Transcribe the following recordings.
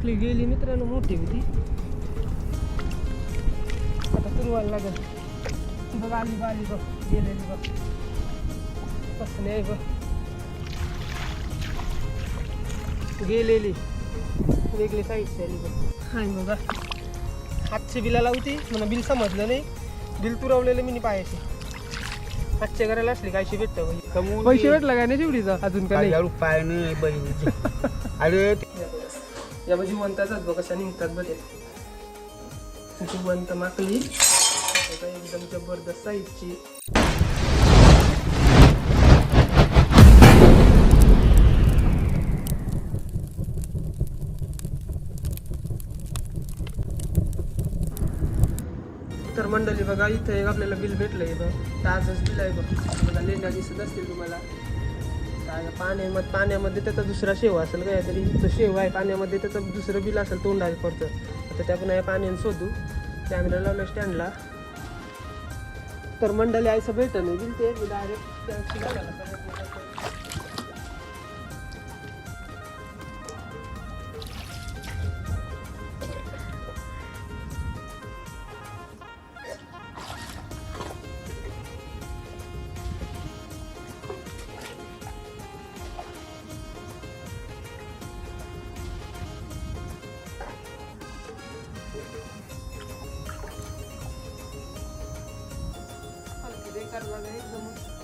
माकली गेली मित्रांनो मोठी होती. आता तुरवायला लागल. बघ आली बघ आली बघ गेलेली बघ. कसली आहे बघ. गेलेली. वेगळी साईडची आली बघ. हाय बघा हातची बिला लावती मला बिल समजलं नाही. बिल तुरवलेलं मी पायाशी हातच्या घराला असली कायशी भेटतं पैसे भेटला काय नाही शेवटीचा अजून का नाही? हजार रुपयाने बहिणीची अरे या बघ जिवंताचाच बघ कशा निघतात बघ. ते जिवंत माकली. बघा, एकदम जबरदस्त साईजची तर मंडळी बघा इथं एक आपल्याला बिल भेटलंय बघ. ताजच बिल आहे बघ. मला लेंडा दिसत असतील तुम्हाला. पाण्यामध्ये पाण्यामध्ये त्याचा दुसरा शेव असेल काहीतरी तो शेव आहे पाण्यामध्ये त्याचं दुसरं बिल असेल तोंडाला पडतं. आता त्या पण पाण्याने शोधू कॅमेरा लावला स्टँडला तर मंडळी आयचं भेटत नाही बिल ते डायरेक्ट एकदम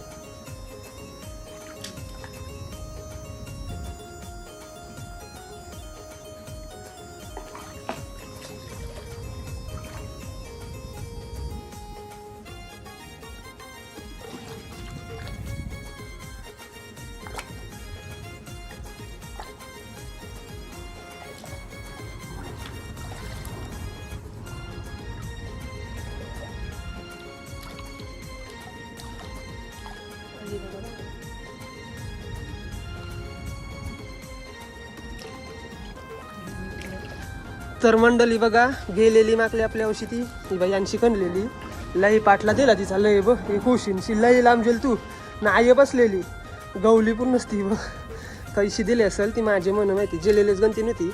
तर मंडळी बघा गेलेली मागली आपल्या औषधी. ती ही बाई यांशी कणलेली लई पाटला दिला तिचा लय बघ ही खुशीनशी लई लांब जेल तू. नाही बसलेली. गवली पण नसती बघ. कैशी दिली असेल ती माझी मन माहिती जेलेलेच गणती नव्हती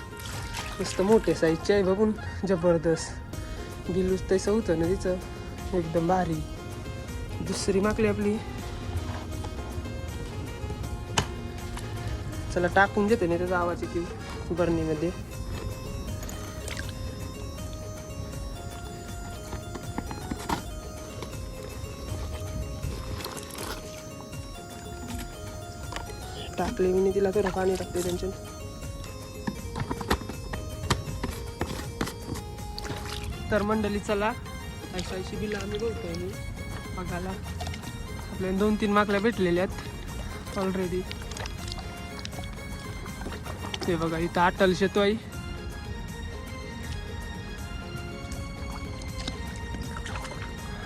मस्त मोठे साईजची आहे बघून जबरदस्त. बिलूच तसं होतं ना तिचं एकदम भारी. दुसरी मागली आपली. चला टाकून देते ना त्याचा आवाज येते बर्नीमध्ये. टाकले मी तिला तर पाणी टाकते त्यांच्या तर मंडळी चला. अशा अशी बिलं आम्ही बघतोय मी. बघायला. आपल्याला दोन तीन माकल्या भेटलेल्या आहेत. ऑलरेडी ते बघा इथं अटल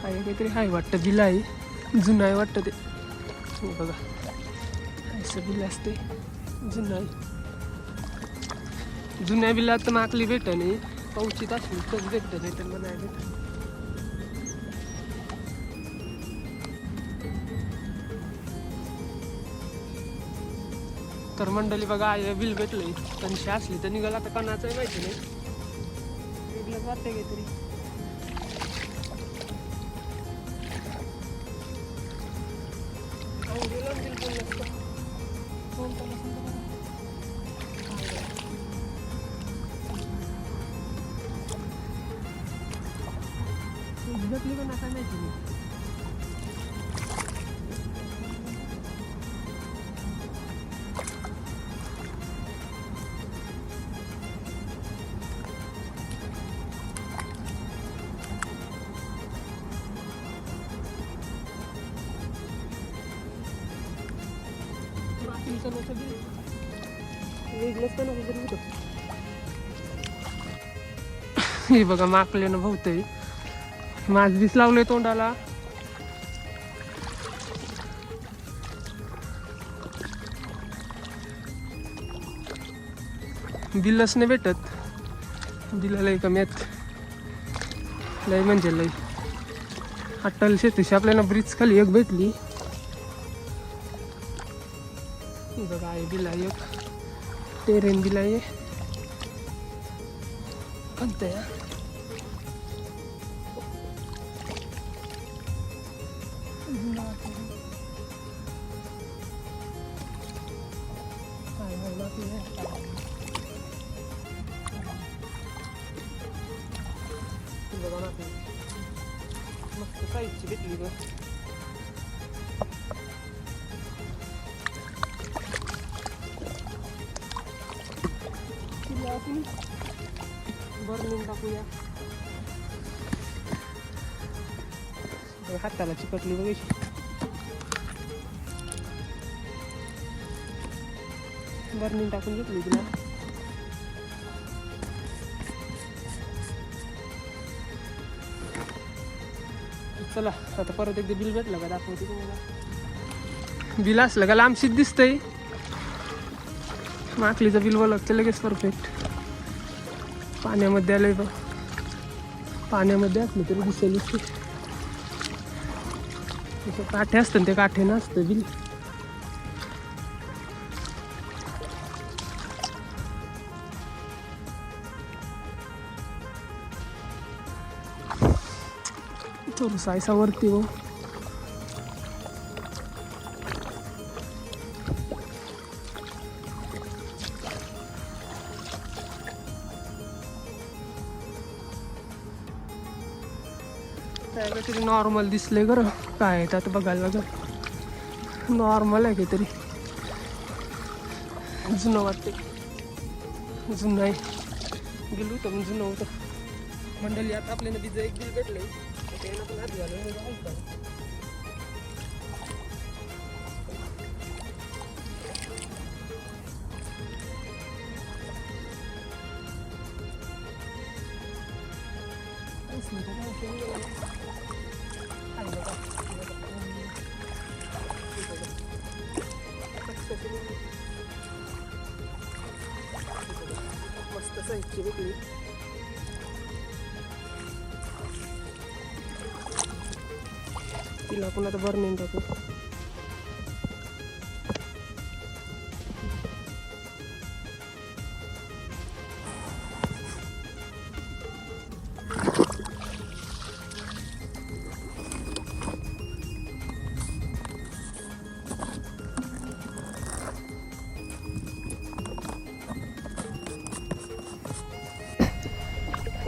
आहे काहीतरी आहे वाटतं बिल आहे जुनं आहे वाटतं ते. बघा. असं बिल असते. जुना. जुन्या बिलात तर माकली भेट नाही पाऊचित असली तर भेटत नाही तर मग नाही भेटत तर मंडळी बघा आहे बिल भेटलंय. कणशी असली तर निघाला तर कणाचं माहिती नाही. वेगळंच वाटतंय काहीतरी. वेगळंच तर नको होतं. हे बघा माकल्यानं भोवतंय माझ बीस लावलंय तोंडाला. बिलच नाही भेटत. दिला लय कमी लय म्हणजे लय अट्टल शेतीशी आपल्याला ब्रिज खाली एक भेटली. बघा आहे दिला एक. टेरेन बिल आहे कोणतं या मस्त साईजची भेटली ग बरं हाताला चिकटली बघायची बर्निंग टाकून घेतली तिला. चला आता परत एकदा बिल भेटलं का दाखवते तुम्हाला. बिल असलं का लांबशीच दिसतंय. माकलीचं बिल बघलं लगेच परफेक्ट पाण्यामध्ये आलंय बघ. पाण्यामध्ये असलं तरी दिसेल तसं काठे असतं ते काठे नसतं बिल. थोडंसं आयसा वरती हो नॉर्मल दिसले गर काय आहे त्यात बघायला लागेल. नॉर्मल आहे काहीतरी. जुनं वाटते जुनं आहे. गेलो होतं पण जुनं होतं. मंडळी आता आपल्याला नदीचं एक बिल भेटलं ते पण हात झालं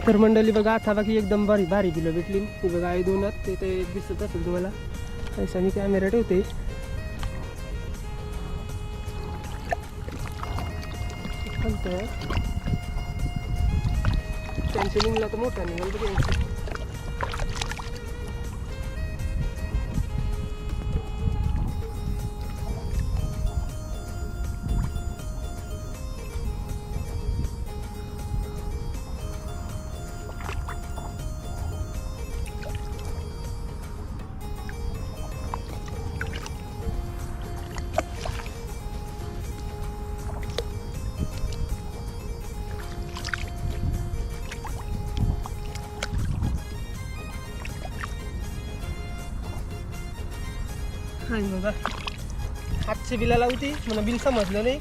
तर मंडळी बघा आता बाकी एकदम भारी भारी बिलं भेटली. ती बघा आई दोनात ते ते दिसत असेल तुम्हाला. ऐसा मी कॅमेरा ठेवते. त्यांच्या त्यांचे निघला तर मोठा निघाल आणि बघा हातचे बिला लावती मला बिल समजलं नाही.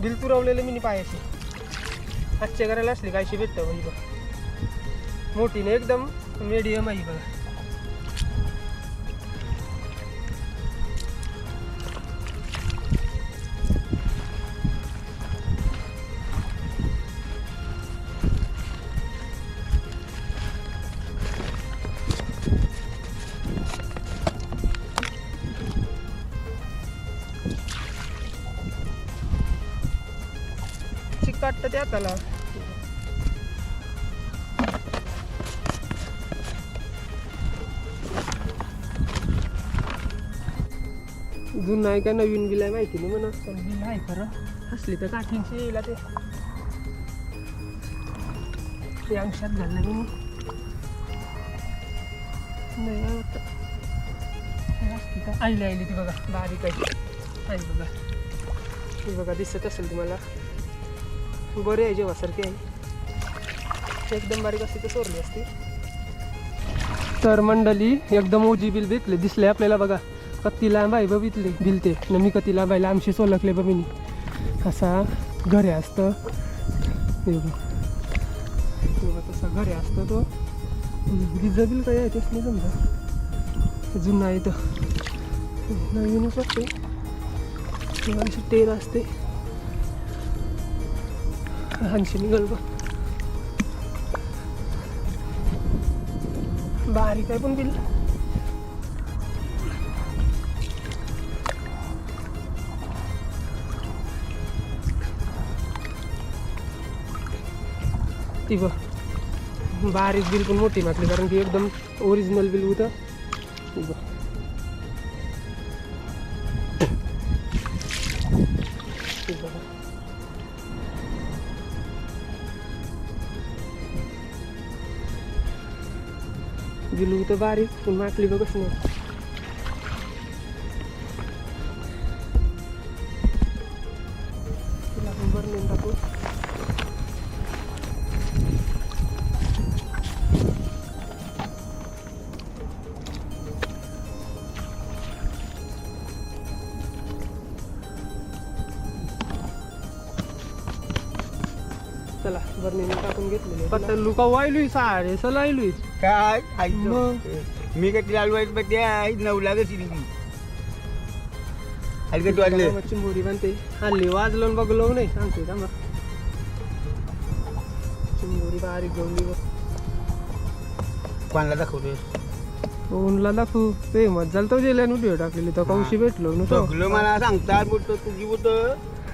बिल पुरवलेलं मी पायाशी हातचे करायला असले कायशी भेटतं बघ. मोठी नाही एकदम मीडियम आहे बघा. चिकाट त्या त्याला जुनं आहे का नवीन आहे माहिती नाही म्हणा. बिल आहे खरं. असली तर काठींची येईल ते अंशात घाललं मी नाही. वाटतं. का? आईली आईली ती बघा. बारीक आहे. आई बघा. ती बघा दिसत असेल तुम्हाला. बरे आहे जेव्हासारखी आहे. एकदम बारीक असते तर चोरली असते. तर मंडळी एकदम ओजी बिल भेटले दिसले आपल्याला बघा. कत्ती लांब आहे बघितले बिलते न मी कत्ती लांब आहे लांबशी सोलकले बघ मी असा घरे असतं. हे तसा घरे असतं तो. गिझा बिल काय आहे तेच नाही समजा. जुना आहे तो नवीनच असते. तेव्हा अशी टेन असते. हंशी निघल बघ बारीक आहे पण बिल ती बघ बारीक बिल पण मोठी मागली कारण की एकदम ओरिजिनल बिल होतं ती बघ बिल होतं बारीक पण माकली बघ कसं नाही तिला आपण बरं टाकू चला बरं टाकून घेतलेले पत्ता लुका वायलुय सारे सलायलुय काय? मी काय तिला बघते आई नऊ लागत मी ऐकत वाटले चिंबोरी बांधते. हल्ली वाजलो आणि बघलो नाही. सांगते का मग चिंबोरी बारीक घेऊन बघ कोणाला दाखवू? ते मत झालं तो गेल्या व्हिडिओ टाकलेली. तो कौशी भेटलो न तो सगळं मला सांगतात बोलतो तुझी बोलतो?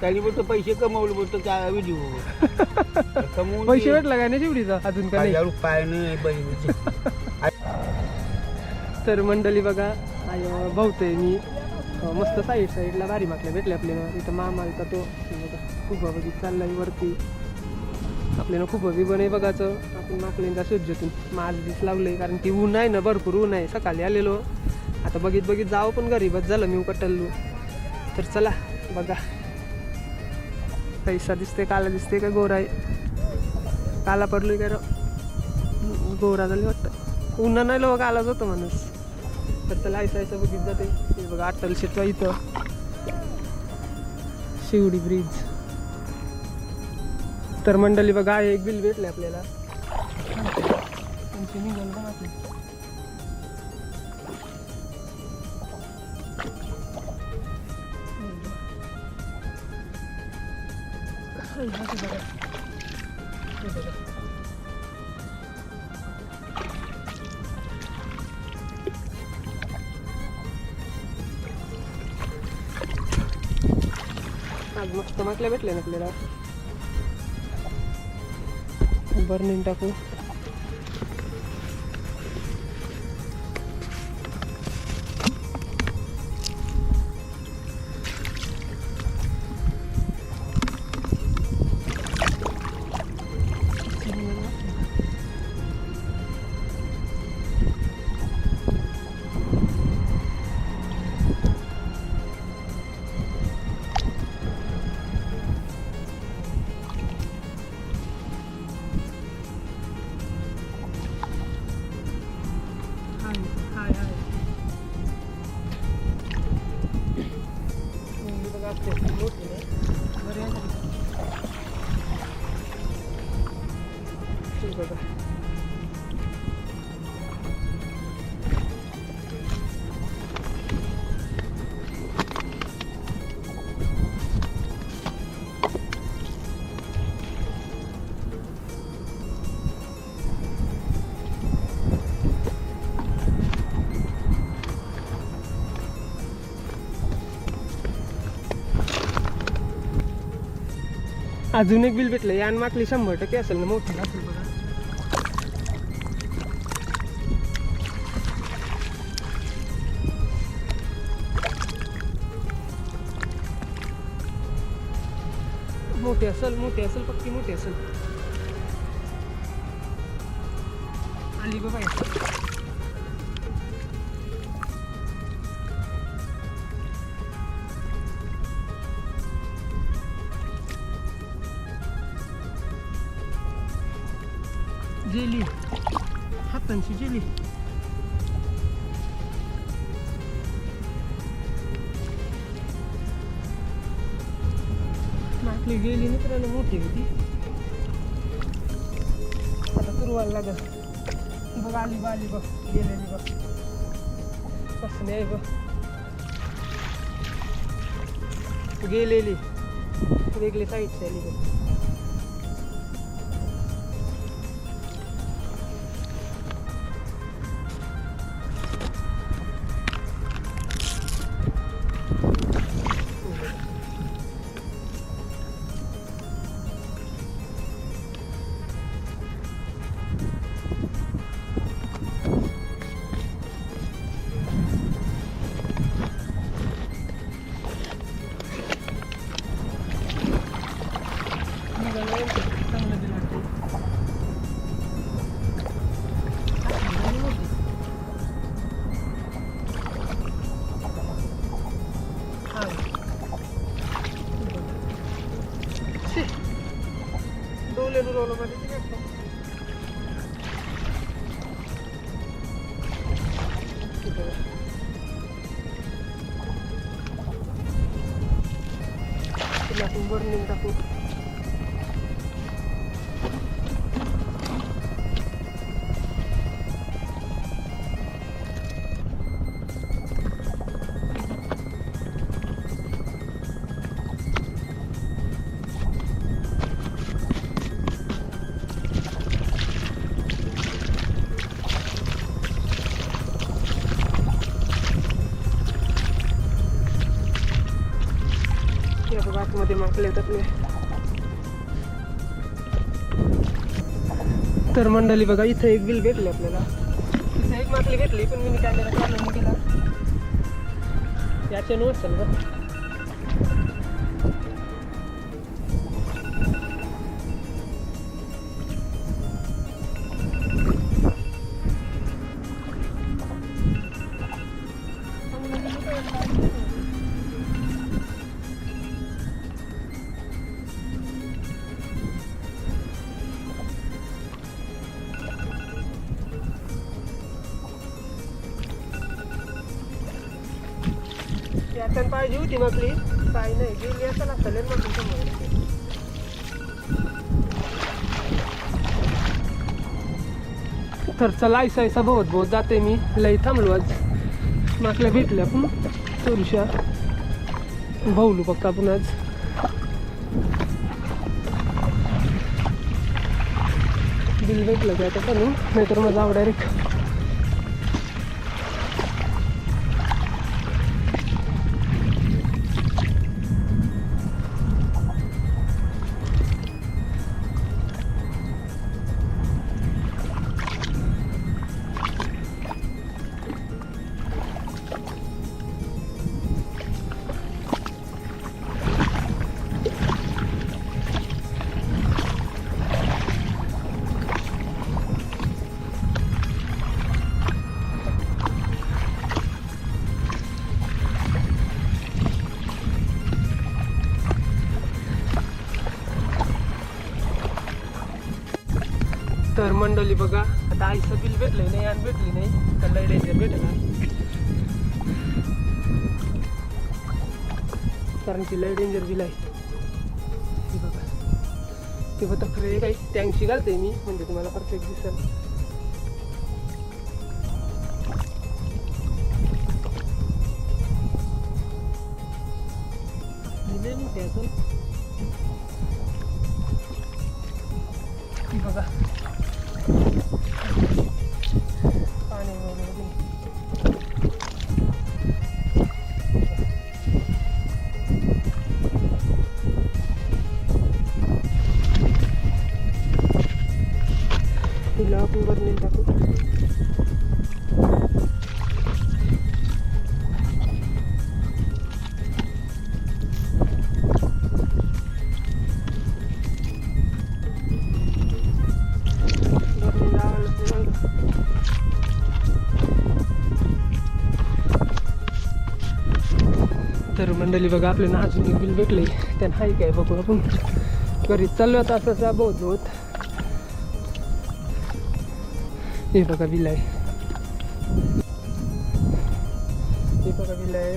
त्याने बोलतो पैसे कमवले बोलतो त्या व्हिडिओ कमवून पैसे भेटला काय नाही चिवडीचा अजून का नाही? बहिणीचे. तर मंडळी बघा आय भाऊतय मी. अं, मस्त साईड साईडला भारी माकल्या भेटले आपल्याला. इथं मामा का तो? खूप बघित चाललाय वरती. आपल्याला खूप बी बने बघायचं. आपण माकलींचा शोधतून माझ दिस लावले कारण की ऊन आहे ना भरपूर ऊन आहे. सकाळी आलेलो. आता बघित बघित जावं पण घरी बस झालं मी कटल्लो तर चला बघा. पैसा दिसते काला दिसते का? गोरा आहे. काला पडलो काय गोरा झाली वाटतं. उन्हा नाही लोक आला जातो माणूस. तर त्याला ऐसा ऐसा बघित जाते. हे बघा अट्टल शेतवा इथं. शिवडी ब्रिज तर मंडळी बघा एक बिल भेटले आपल्याला. आज मस्त माकल्या भेटले ना आपल्याला. बर्निंग टाकू. अजून एक बिल भेटलं. यान मागली शंभर टक्के असेल ना मोठी असेल बघा मोठी असेल मोठी असेल पक्की मोठी असेल. माकली गेली मित्रांनो मोठी होती. आता उरवायला लागल. बघ आली बघ आली बघ गेलेली बघ कसं आहे बघ गेलेली. वेगळी साईडची आली बघ todo lo menos. मध्ये बघा आतमध्ये येतात मी तर मंडळी बघा इथं एक बिल भेटली आपल्याला. इथं एक माकली भेटली पण मी कॅमेरा चालू केला याच्या नोट्स आहे बघा याच्यात पाहिजे होती माकली काय नाही गेली असं लागतं मग तुमच्या तर चला ऐसा ऐसा बहुत बहुत जाते मी लई थांबलो आज. माकल्या भेटल्या पण चोरीशा भाऊलू फक्त आपण आज. बिल भेटलं की आता करू नाहीतर माझा डायरेक्ट मंडळी बघा. आता आईचं बिल भेटलंय नाही आणि भेटली नाही. तर लढायचं डेंजर कारण की लय डेंजर बिल आहे हे बघा. ते बघा खरे काही टँकशी घालते मी म्हणजे तुम्हाला परफेक्ट दिसेल. ही असेल. तिला आपण बदलून टाकू. तर मंडळी बघा आपल्याला अजून एक बिल भेटले त्यानं हाय काय बघू आपण. घरी चाललो आता असं असं बहुत ते बघा विला आहे ते बघा विला आहे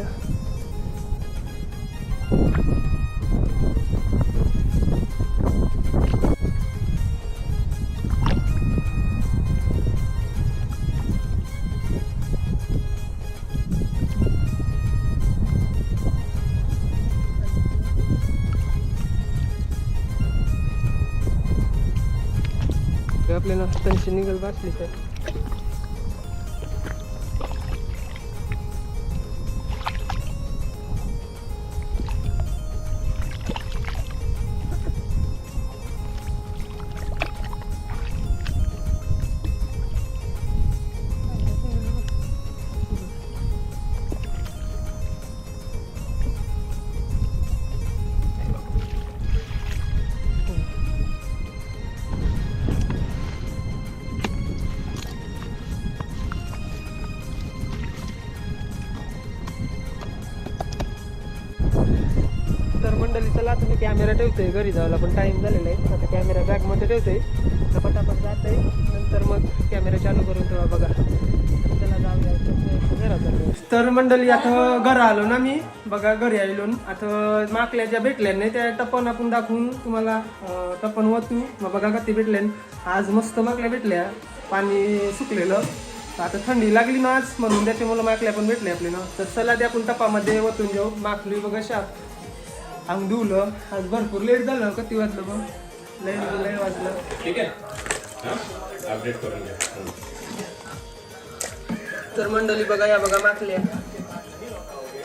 आपल्याला त्यांची निघल वाचली तर. तर चला आता मी कॅमेरा ठेवतोय घरी जायला पण टाईम झालेला आहे. आता कॅमेरा बॅगमध्ये ठेवतोय. आता पटापट जात आहे नंतर मग कॅमेरा चालू करून ठेवा बघा. चला जाऊया. तर मंडळी आता घर आलो ना मी. बघा घरी आलो आता माकल्या ज्या भेटल्या नाही त्या टपन आपण दाखवून तुम्हाला टपन वतू मग बघा कधी भेटल्या आज मस्त माकल्या भेटल्या. पाणी सुकलेलं. आता थंडी लागली ना आज. म्हणून त्याच्यामुळे माकल्या पण भेटल्या आपली ना तर चला ते आपण टपामध्ये वतून जाऊ. माकली बघा शाप. अंग धुवलं आज भरपूर लेट झालं किती वाजलं बघ. लय लय वाजलं. ठीक आहे. हां? अपडेट करून घ्या. तर मंडळी बघा या बघा माकल्या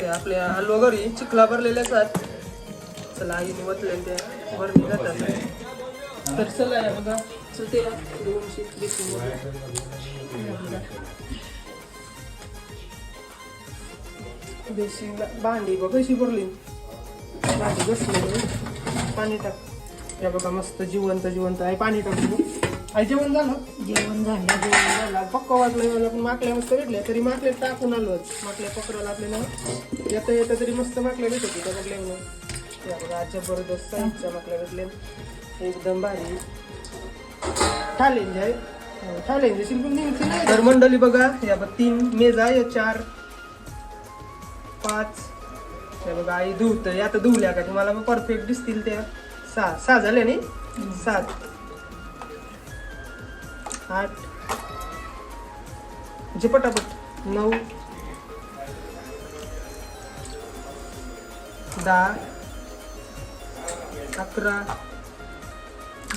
ते आपल्या आलो घरी चिखला भरलेल्या असतात चला आईने वतले त्या. भरली जातात. तर चला या बघा. चलते या दोनशे देशी देशी भांडी बघ कशी भरली. भांडी बसली पाणी टाक. या बघा मस्त जिवंत जिवंत आहे. पाणी टाकू आई जेवण झालं? जेवण झालं. जेवण झालं. पक्क वाजलं मला पण माकल्या मस्त भेटल्या. तरी माकल्या टाकून आलोच माकल्या पकडायला आपल्याला येता येता तरी मस्त माकल्या भेटत होत्या बघल्या म्हणून. या बघा जबरदस्त साईजच्या माकल्या भेटल्या. एकदम भारी. ठालेंजे आहे ठालेंजे शिल्पी नाही तर मंडळी बघा या बघ तीन मेज आहे या चार पाच हे बघा आई धुवत आता धुवल्या का? तुम्हाला परफेक्ट दिसतील त्या. सहा सहा झाल्या नाही? सात. आठ. म्हणजे पटापट. नऊ. दहा. अकरा.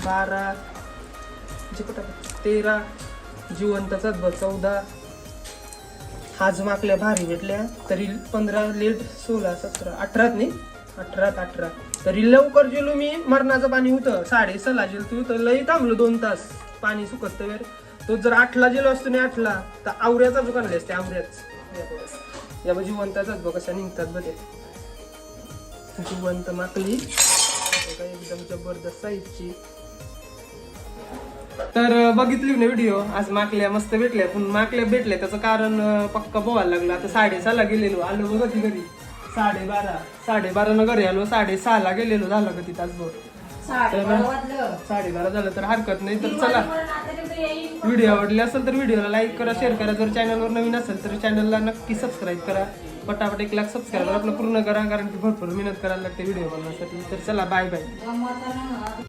बारा. झिपटापट पटापट. तेरा. जिवंतचा चौदा. आज माकल्या भारी भेटल्या तरी पंधरा लेट सोळा सतरा अठरात नाही? अठरात अठरा तरी लवकर गेलो मी मरणाचं पाणी होतं. साडे सला गेलो तू तर लई थांबलो दोन तास. पाणी सुकत वेळ तो जर आठला गेलो असतो नाही आठला तर आवऱ्याचा दुकान आले असते आवऱ्याच. या बघ. जिवंताचाच बघ कशा निघतात बघे. जिवंत माकली. एकदम जबरदस्त साईजची. तर बघितली ना व्हिडिओ आज माकल्या मस्त भेटल्या. पण माकल्या भेटल्या त्याचं कारण पक्का पोहायला लागलं. आता साडेसहाला गेलेलो. आलो बघ कधी घरी साडेबारा. साडेबारानं घरी आलो. साडेसहाला गेलेलो झालं कधी तासभर. साडेबारा झालं तर हरकत नाही. तर चला. व्हिडिओ आवडली असेल तर व्हिडिओला लाईक करा शेअर करा. जर चॅनलवर नवीन असेल तर चॅनलला नक्की सबस्क्राईब करा. पटापट एक लाख सबस्क्राईबर आपलं पूर्ण करा. कारण की भरपूर मेहनत करायला लागते व्हिडिओ बनवण्यासाठी. तर चला बाय बाय